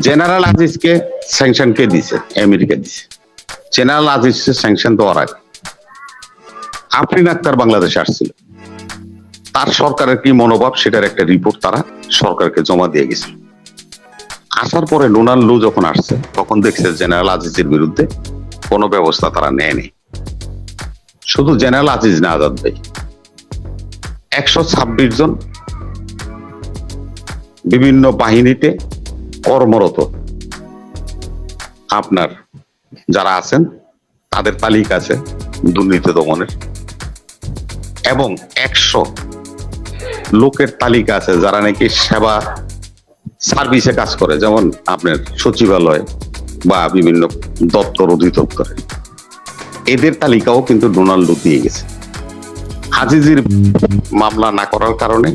General আজিজকে sanction কে দিছে? America দিছে। General Aziz sanction দেওয়ার আগে। আফরিন আক্তার বাংলাদেশে আসছিল। তার সরকারের কি মনোভাব, সেটার একটা রিপোর্ট তারা সরকারকে জমা দিয়ে গেছিল। আসার পরে ডোনাল্ড লু যখন আসছে, তখন দেখছে জেনারেল আজিজের বিরুদ্ধে কোনো ব্যবস্থা তারা নেয়নি। শুধু জেনারেল আজিজ না, আজাদ ভাই। একশো ছাব্বিশ জন বিভিন্ন বাহিনীতে কর্মরত। আপনার যারা আছেন, তাদের তালিকা আছে দুর্নীতি দমনের। এবং একশো লোকের তালিকা আছে যারা নাকি সেবা সার্ভিসে কাজ করে, যেমন আপনার সচিবালয় বা বিভিন্ন দপ্তর অধিদপ্তরে এদের তালিকাও কিন্তু ডোনাল্ডো দিয়ে গেছে। হাজিজির মামলা না করার কারণে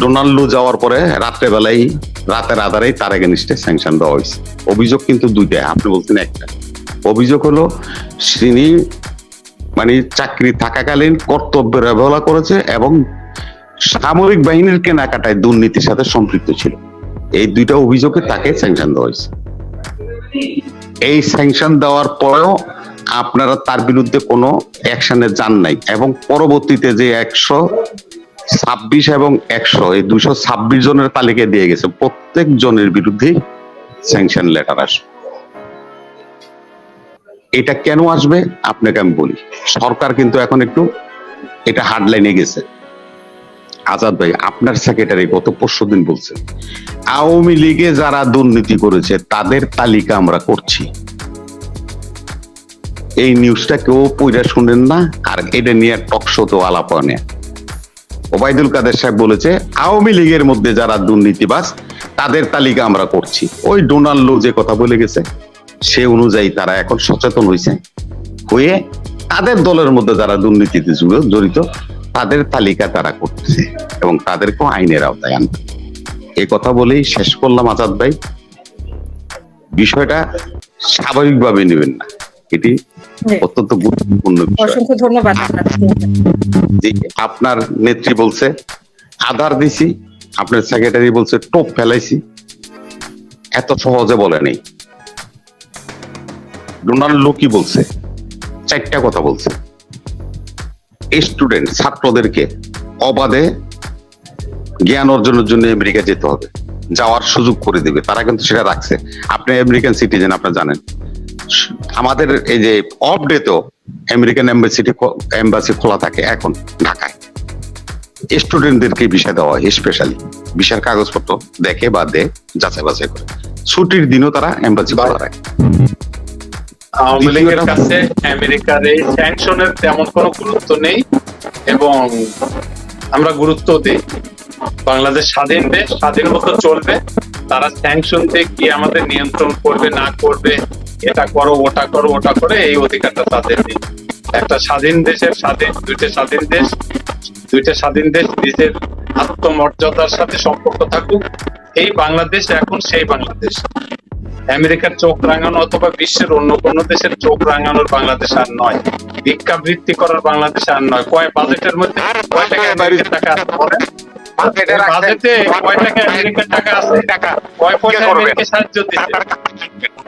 ডোনাল্ডো যাওয়ার পরে রাত্রেবেলায় রাতের আধারেই তার এগেনিস্টে স্যাংশন দেওয়া হয়েছে। অভিযোগ কিন্তু দুইটা আপনি বলছেন একটা। অভিযোগ হলো, তিনি মানে চাকরি থাকাকালীন কর্তব্যের অবহেলা করেছে এবং সামরিক বাহিনীর কেনাকাটায় দুর্নীতির সাথে সম্পৃক্ত ছিল। এই দুইটা অভিযোগে তাকে স্যাংশন দেওয়া হয়েছে। এই স্যাংশন দেওয়ার পরেও আপনারা তার বিরুদ্ধে কোনো অ্যাকশনে যান নাই এবং পরবর্তীতে যে একশো ছাব্বিশ এবং একশো, এই দুশো ছাব্বিশ জনের তালিকা দিয়ে গেছে। প্রত্যেক জনের বিরুদ্ধেই স্যাংশন লেটার আসবে। এটা কেন আসবে? আপনাকে আমি বলি। সরকার কিন্তু এখন একটু এটা হার্ড লাইনে গেছে। আজাদ ভাই, আপনার সেক্রেটারি গত পরশু দিন বলছে, আওয়ামী লীগে যারা দুর্নীতি করেছে, তাদের তালিকা আমরা করছি। এই নিউজটা কেউ পইরা শুনেন না, আর এটা নিয়ে টক তো আলাপ হয় না। ওবায়দুল কাদের সাহেব বলেছে, আওয়ামী লীগের মধ্যে যারা দুর্নীতিবাজ, তাদের তালিকা আমরা করছি। ওই ডোনাল্ডো যে কথা বলে গেছে, সে অনুযায়ী তারা এখন সচেতন হয়েছে হয়ে তাদের দলের মধ্যে যারা দুর্নীতিতে জড়িত, তাদের তালিকা তারা করতেছে এবং তাদেরকেও আইনের আওতায় আনবে এই কথা বলেই শেষ করলাম আজাদ ভাই। বিষয়টা স্বাভাবিকভাবে নেবেন না। এটি। অত্যন্ত গুরুত্বপূর্ণ অসংখ্য ধন্যবাদ। আপনার নেত্রী বলছে আধার দিছি আপনার সেক্রেটারি বলছে টোপ ফেলাইছি। এত সহজে বলে নেই। ডোনাল্ডো কি বলছে চারটা কথা বলছে। স্টুডেন্ট ছাত্রদেরকে অবাধে জ্ঞান অর্জনের জন্য আমেরিকা যেতে হবে। যাওয়ার সুযোগ করে দিবে। তারা কিন্তু সেটা রাখছে। আপনি আমেরিকান সিটিজেন আপনারা জানেন। আমাদের এই যে অফ ডে তো আমেরিকান এম্বাসিটি এম্বাসি খোলা থাকে এখন ঢাকায়। স্টুডেন্টদেরকে ভিসা দেওয়া হয় স্পেশালি ভিসার কাগজপত্র দেখে বা দে যাচাই বাছাই করে। ছুটির দিনও তারা এম্বাসি খোলা রাখে। আওয়ামী লীগের কাছে আমেরিকার এই স্যাংশনের তেমন কোনো গুরুত্ব নেই এবং আমরা গুরুত্ব দিই। বাংলাদেশ স্বাধীন দেশ স্বাধীন মতো চলবে। তারা স্যাংশন দিয়ে কি আমাদের নিয়ন্ত্রণ করবে না করবে এটা করো ওটা করো ওটা করে এই অধিকারটা তাদের নেই। একটা স্বাধীন দেশের স্বাধীন দুইটা স্বাধীন দেশ দুইটা স্বাধীন দেশ নিজের আত্মমর্যাদার সাথে সম্পর্ক থাকুক। এই বাংলাদেশ এখন সেই বাংলাদেশ। আমেরিকার চোখ রাঙানো অথবা বিশ্বের অন্য কোন দেশের চোখ রাঙানোর বাংলাদেশ আর নয়। ভিক্ষাবৃত্তি করার বাংলাদেশ আর নয়। কয় বাজেটের মধ্যে কয় টাকা টাকা বলেন? বাজেটে কয় টাকা আমেরিকার টাকা আছে? কয় পয়সা সাহায্য দিচ্ছে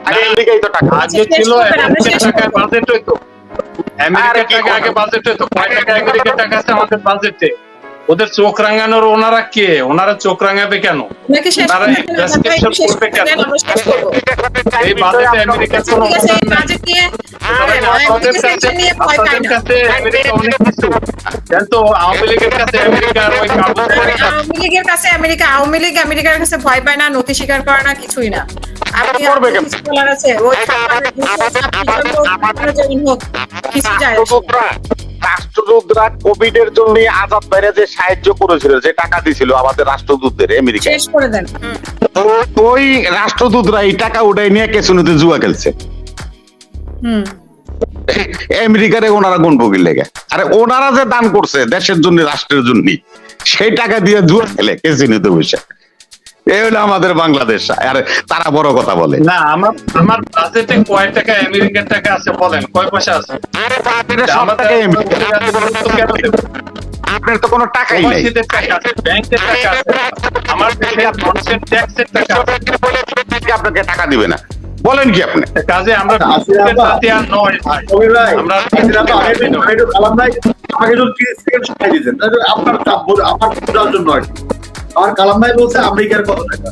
আমেরিকাই তো টাকা আগে ছিল আমেরিকার টাকা বাজেট হইতো। আমেরিকার টাকা আগে বাজেট হইতো। কয় টাকা আমেরিকার টাকা আছে আমাদের বাজেটে ওদের চোখ রাঙানোর ওনারা কে? ওনারা চোখ রাঙাবে কেন? আমেরিকার কাছে ভয় পায় না। আওয়ামী লীগ আমেরিকার কাছে ভয় পায় নথি স্বীকার করে না কিছুই না। আপনি কিছু হোক, কিছু যায় না। রাষ্ট্রদূতরা কোভিড এর জন্য আজাদ যে সাহায্য করেছিল যে টাকা দিছিল আমাদের রাষ্ট্রদূতদের আমেরিকায়। শেষ করে দেন। ওই রাষ্ট্রদূতরা এই টাকা উঠাই নিয়ে কেসুনিতে জুয়া খেলছে। হুম। আমেরিকারে ওনারা গুণ ভোগের লেগে। আরে ওনারা যে দান করছে দেশের জন্য রাষ্ট্রের জন্য সেই টাকা দিয়ে জুয়া খেলে কেসিনিতে বসে। এই হলো আমাদের বাংলাদেশ আর তারা বড় কথা বলে না আমার আমার বাজেটে কয় টাকা আমেরিকার টাকা আছে বলেন কয় পয়সা আছে আরে বাপরে সব টাকা? আপনার তো কোনো টাকাই নাই ব্যাংকের টাকা আছে আমার দেশে ট্যাক্সের টাকা আছে আপনাকে টাকা দিবে না বলেন কি আপনি কাজে আমরা বিদ্যুতের। সাথে আর নয় ভাই আমরা আমাকে একটু 30 সেকেন্ড সময় দিয়েছেন। আপনার আমার বোঝার জন্য। আমার কালাম ভাই বলছে আমেরিকার কত টাকা?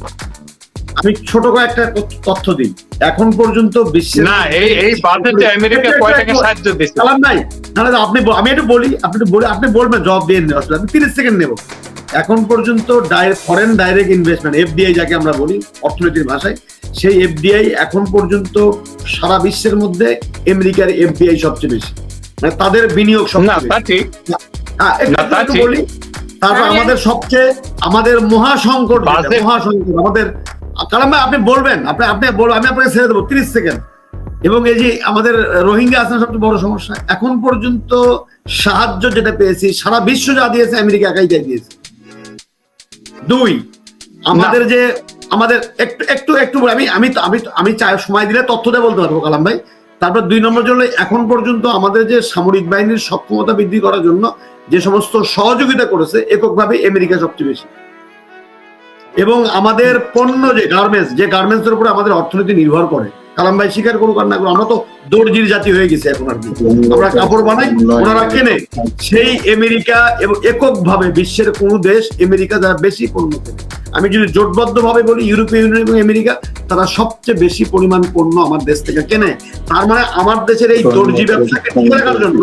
আমি ছোট কয়েকটা তথ্য দিই। এখন পর্যন্ত বিশ্বের না এই এই বাজেটে আমেরিকা কয় টাকা সাহায্য দিচ্ছে কালাম ভাই না না, আপনি আমি একটু বলি আপনি একটু বলি আপনি বলবেন জবাব দিয়ে আসলে। আমি তিরিশ সেকেন্ড নেব। এখন পর্যন্ত ফরেন ডাইরেক্ট ইনভেস্টমেন্ট এফডিআই যাকে আমরা বলি অর্থনীতির ভাষায় সেই এফডিআই এখন পর্যন্ত সারা বিশ্বের মধ্যে আমেরিকার এফডিআই সবচেয়ে বেশি। মানে তাদের বিনিয়োগ না সবচেয়ে বেশি। হ্যাঁ। বলি তারপর আমাদের সবচেয়ে আমাদের মহাসংকট মহাসংকট আমাদের কালাম ভাই আপনি বলবেন আপনি আপনি বলবেন আমি আপনাকে ছেড়ে দেবো তিরিশ সেকেন্ড। এবং এই যে আমাদের রোহিঙ্গা না সবচেয়ে বড় সমস্যা এখন পর্যন্ত সাহায্য যেটা পেয়েছি সারা বিশ্ব যা দিয়েছে আমেরিকা একাই তাই দিয়েছে। দুই আমাদের যে আমাদের একটু একটু একটু আমি আমি আমি আমি চাই সময় দিলে তথ্য দিয়ে বলতে পারব কালাম ভাই। তারপর দুই নম্বর জন্য এখন পর্যন্ত আমাদের যে সামরিক বাহিনীর সক্ষমতা বৃদ্ধি করার জন্য যে সমস্ত সহযোগিতা করেছে এককভাবে আমেরিকা সবচেয়ে বেশি। এবং আমাদের পণ্য যে গার্মেন্টস যে গার্মেন্টস এর উপরে আমাদের অর্থনীতি নির্ভর করে কালাম ভাই স্বীকার করুক আর না করুক, আমরা তো দর্জির জাতি হয়ে গেছি এখন আর কি। আমরা কাপড় বানাই ওনারা কেনে। সেই আমেরিকা এবং এককভাবে বিশ্বের কোন দেশ আমেরিকা যারা বেশি পণ্য কেনে। আমি যদি জোটবদ্ধ ভাবে বলি ইউরোপীয় ইউনিয়ন এবং আমেরিকা তারা সবচেয়ে বেশি পরিমাণ পণ্য আমার দেশ থেকে কেনে। তার মানে আমার দেশের এই দর্জি ব্যবসাকে টিকে রাখার জন্য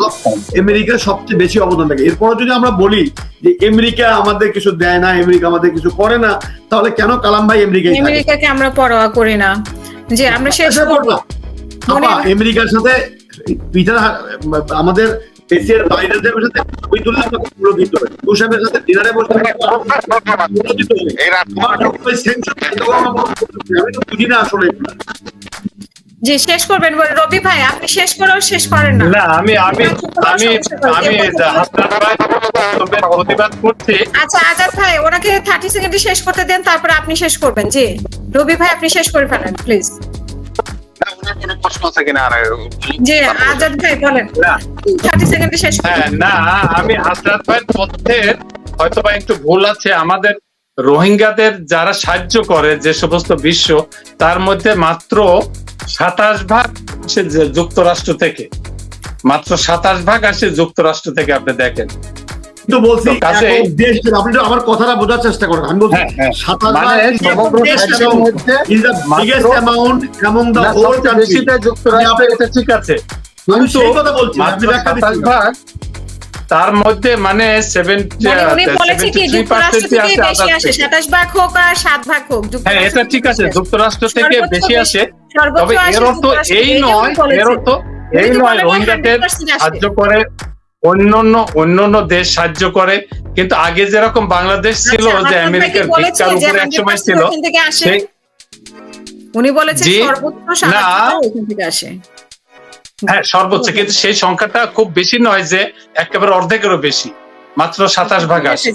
আমেরিকা সবচেয়ে বেশি অবদান থাকে এরপরে যদি আমরা বলি যে আমেরিকা আমাদের কিছু দেয় না আমেরিকা আমাদের কিছু করে না তাহলে কেন কালাম ভাই আমেরিকা আমেরিকাকে আমরা পরোয়া করি না। যে আমরা শেষ আচ্ছা, করব আপা, আমেরিকার সাথে পিটার আমাদের এশিয়ার বাইরের দেশের সাথে। তুষারের সাথে ডিনারে বসে। আমি তো বুঝি না আসলে। যে শেষ করবেন বলে রবি ভাই আপনি শেষ করেও শেষ করেন না। না আমি আমি আমি আমি প্রতিবাদ করছি। আচ্ছা আজাদ ভাই ওনাকে থার্টি সেকেন্ডে শেষ করতে দেন তারপরে আপনি শেষ করবেন। জি রবি ভাই আপনি শেষ করে ফেলেন প্লিজ কোনো প্রশ্ন আছে কিনা? আর জি আজাদ ভাই বলেন থার্টি সেকেন্ডে শেষ হ্যাঁ না আমি ভাইয়ের তথ্যের হয়তো বা একটু ভুল আছে। আমাদের রোহিঙ্গাদের যারা সাহায্য করে যে সমস্ত বিশ্ব তার মধ্যে মাত্র সাতাশ ভাগ আসে যুক্তরাষ্ট্র থেকে। মাত্র সাতাশ ভাগ আসে যুক্তরাষ্ট্র থেকে আপনি দেখেন। কিন্তু বলছি তো দেশ আপনি তো আমার কথাটা বোঝার চেষ্টা করেন আমি বলছি হ্যাঁ, হ্যাঁ। সাতাশ মানে ভাগ is সমগ্র the biggest সাহায্যের amount. মধ্যে is the মাত্র- biggest amount among the না, whole সবচেয়ে country. বেশিটা যুক্তরাষ্ট্র এটা ঠিক আছে আমি সেই কথা বলছি আপনি ব্যাখ্যা দিচ্ছেন তার মধ্যে মানে মানে ভাগ হোক আর সাত ভাগ হোক হ্যাঁ এটা ঠিক আছে যুক্তরাষ্ট্র থেকে বেশি আসে তবে এর অর্থ এই নয় এর অর্থ এই নয় রোহিঙ্গাদের সাহায্য করে অন্যান্য অন্যান্য দেশ সাহায্য করে। কিন্তু আগে যেরকম বাংলাদেশ ছিল আচ্ছা, যে ভাই কি আমেরিকার ভিক্ষার উপরে এক সময় ছিল উনি বলেছেন সর্বোচ্চ আসে। হ্যাঁ সর্বোচ্চ। কিন্তু সেই সংখ্যাটা খুব বেশি নয় যে একেবারে অর্ধেকেরও বেশি। মাত্র সাতাশ ভাগ আসে।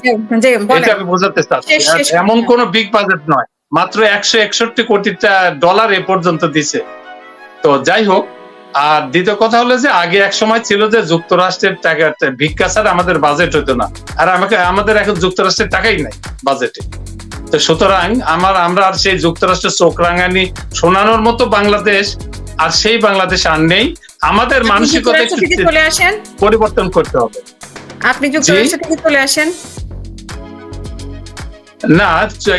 এটা আমি বোঝাতে চাচ্ছি। এমন। কোন বিগ বাজেট নয়। মাত্র একশো একষট্টি কোটিটা ডলার এ পর্যন্ত দিছে। তো যাই হোক আর দ্বিতীয় কথা হলো যে আগে এক সময় ছিল যে যুক্তরাষ্ট্রের টাকা ভিক্ষা ছাড়া আমাদের বাজেট হতো না। আর আমাকে আমাদের এখন যুক্তরাষ্ট্রের টাকাই নাই বাজেটে তো সুতরাং আমার আমরা আর সেই যুক্তরাষ্ট্রের চোখ রাঙানি শোনানোর মতো বাংলাদেশ আর সেই বাংলাদেশ আর নেই। আমাদের মানসিকতা পরিবর্তন করতে হবে। আপনি যুক্তরাষ্ট্র থেকে চলে আসেন। না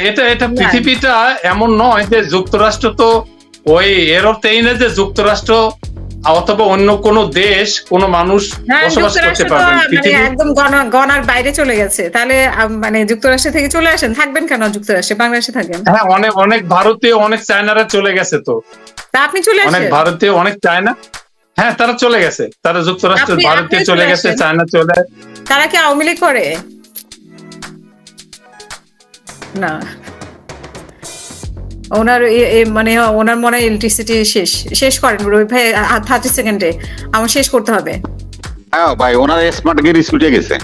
এটা এটা পৃথিবীটা এমন নয় যে যুক্তরাষ্ট্র তো ওই এর অর্থ এই না যে যুক্তরাষ্ট্র অথবা অন্য কোন দেশ কোন মানুষ হ্যাঁ বসবাস করতে যুক্তরাষ্ট্র তো পারবে মানে একদম গণ- গণার বাইরে চলে গেছে। তাহলে মানে যুক্তরাষ্ট্র থেকে চলে আসেন? থাকবেন কেন যুক্তরাষ্ট্রে? বাংলাদেশে থাকেন? হ্যাঁ অনেক অনেক ভারতীয় অনেক চায়নারা চলে গেছে তো। তা আপনি চলে আসেন? অনেক ভারতীয় অনেক চায়না। হ্যাঁ তারা চলে গেছে। তারা যুক্তরাষ্ট্র ভারতীয় চলে চলে গেছে চায়না চলে। তারা কি আওয়ামী লীগ করে? না। ওনার মানে ওনার মনে হয় ইলেকট্রিসিটি শেষ শেষ করেন। রবি ভাই থার্টি সেকেন্ডে আমার শেষ করতে হবে। হ্যাঁ ভাই ওনার স্মার্ট গের স্কুটে গেছে।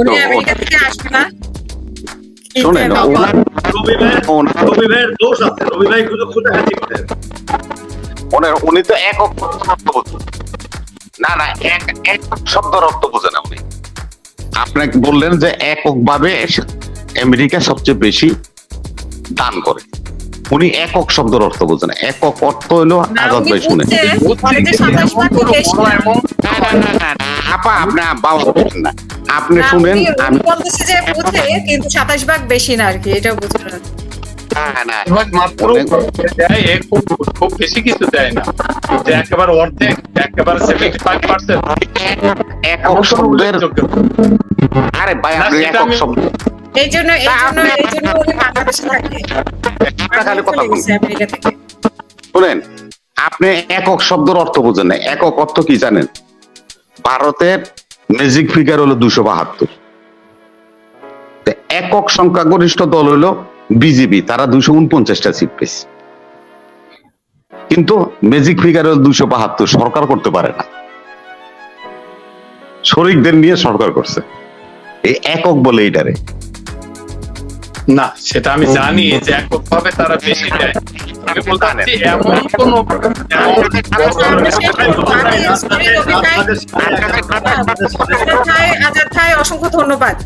উনি আমেরিকা থেকে আসবে না। শোনেন ওনার রবি ভাইয়ের ওনার রবি ভাইয়ের দোষ আছে। রবি ভাই শুধু খুঁজে হাসি করে ওনার উনি তো একক বোঝেন না না এক এক শব্দ রক্ত বোঝে না উনি। আপনাকে বললেন যে এককভাবে আমেরিকা সবচেয়ে বেশি দান করে। উনি একক শব্দের অর্থ বোঝেন একক অর্থ হলো আজাদ ভাই শুনেন বুঝছে, বলে যে 27 ভাগ বেশি না। না, না, না, না, না, আপা আপনি বাবা বলছেন না। আপনি শুনেন আমি বলতেছে যে বুঝে কিন্তু সাতাশ ভাগ বেশি না আর কি এটাও বুঝে না। না, না, ভাগ মাত্র দেয় খুব খুব বেশি কিছু দেয় না। যে একেবারে অর্ধেক একেবারে সেভেন্টি ফাইভ পার্সেন্ট একক শব্দের আরে ভাই আপনি একক শব্দ এই জন্য এই জন্য এই জন্য উনি বাংলাদেশে থাকে একটা খালি কথা বলুন। আমেরিকা থেকে। শুনেন আপনি একক শব্দের অর্থ বোঝেন না একক অর্থ কি জানেন? ভারতের ম্যাজিক ফিগার হলো দুশো বাহাত্তর। একক সংখ্যাগরিষ্ঠ দল হলো বিজেপি তারা দুশো উনপঞ্চাশটা সিট পেয়েছে। কিন্তু ম্যাজিক ফিগার হলো দুশো বাহাত্তর সরকার করতে পারে না। শরিকদের নিয়ে সরকার করছে। এই একক বলে এইটারে। না সেটা আমি জানি যে একক ভাবে তারা বেশি দেয়। আমি বলতে চাচ্ছি এমন কোন অসংখ্য ধন্যবাদ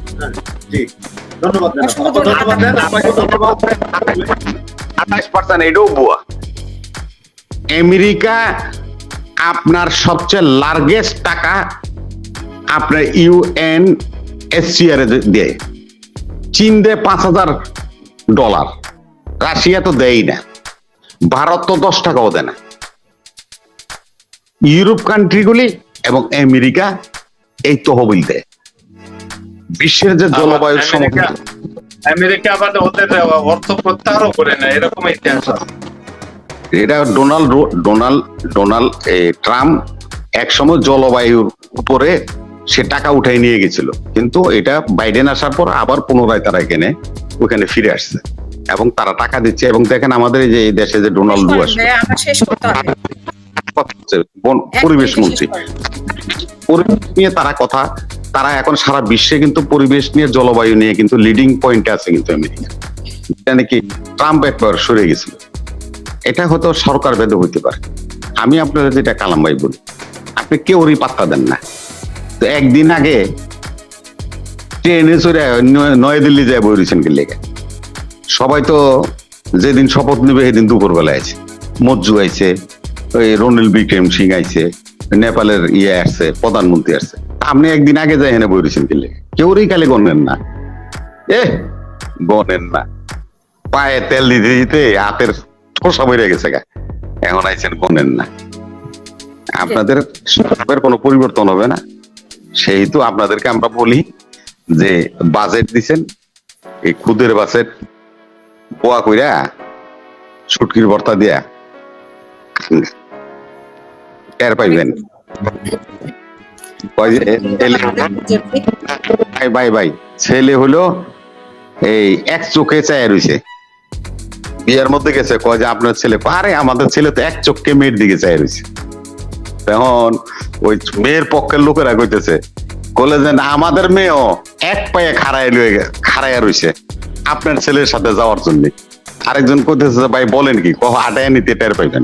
আঠাশ পার্সেন্ট এটাও বুয়া আমেরিকা আপনার সবচেয়ে লার্গেস্ট টাকা আপনার ইউএন এসসিআর দেয়। চীন দেয় পাঁচ হাজার ডলার। রাশিয়া তো দেয় না। ভারত তো দশ টাকাও দেয় না। ইউরোপ কান্ট্রিগুলি এবং আমেরিকা এই তহবিল দেয়। বিশ্বের যে জলবায়ুর আমেরিকা সমস্যা আমেরিকা আবার ওদের অর্থ প্রত্যাহারও করে না এরকম ইতিহাস এটা ডোনাল্ড ডোনাল্ড ডোনাল্ড ট্রাম্প একসময় জলবায়ুর উপরে সে টাকা উঠাই নিয়ে গেছিল। কিন্তু এটা বাইডেন আসার পর আবার পুনরায় তারা এখানে ওখানে ফিরে আসছে। এবং তারা টাকা দিচ্ছে এবং দেখেন আমাদের এই যে এই দেশে যে ডোনাল্ড ডু পরিবেশ মন্ত্রী। পরিবেশ নিয়ে তারা কথা তারা এখন সারা বিশ্বে কিন্তু পরিবেশ নিয়ে জলবায়ু নিয়ে কিন্তু লিডিং পয়েন্টে আছে কিন্তু আমেরিকা। এটা নাকি ট্রাম্প একবার সরে গেছিল। এটা হয়তো সরকার ভেদে হইতে পারে। আমি আপনারা যেটা কালাম ভাই বলি আপনি কেউরই পাত্তা দেন না। তো একদিন আগে ট্রেনে চড়ে নয়াদিল্লি যায় বইছেন কি লেগে। সবাই তো যেদিন শপথ নেবে সেদিন দুপুর বেলা আছে। মজ্জু আইছে, ওই রনিল বিক্রম সিং আইছে, নেপালের ইয়ে আসছে, প্রধানমন্ত্রী আসছে। আপনি একদিন আগে যাই এনে বইছেন কি লেগে। কেউরই খালি গনেন না। এ গনেন না। পায়ে তেল দিতে দিতে হাতের ঠোসা বেড়ে গেছে গা। এখন আইছেন গনেন না। আপনাদের কোনো পরিবর্তন হবে না। সেহেতু আপনাদেরকে আমরা বলি যে বাজেট দিছেন, এই খুদের বাজেট পোয়া কইরা সুটকির ভর্তা দিয়া টের পাইবেন। ভাই ভাই ভাই, ছেলে হলো এই এক চোখে চায় রইছে। বিয়ের মধ্যে গেছে, কয় যে আপনার ছেলে পারে আমাদের ছেলে তো এক চোখকে মেয়ের দিকে চায় রইছে। তখন ওই মেয়ের পক্ষের লোকেরা কইতেছে কলে যে, না, আমাদের মেয়েও এক পায়ে খাড়াই লয়ে খাড়াইয়া রইছে, আপনার ছেলের সাথে যাওয়ার জন্য। আরেকজন কইতেছে ভাই, বলেন কি, কহ আটায় নিতে টের পাইবেন?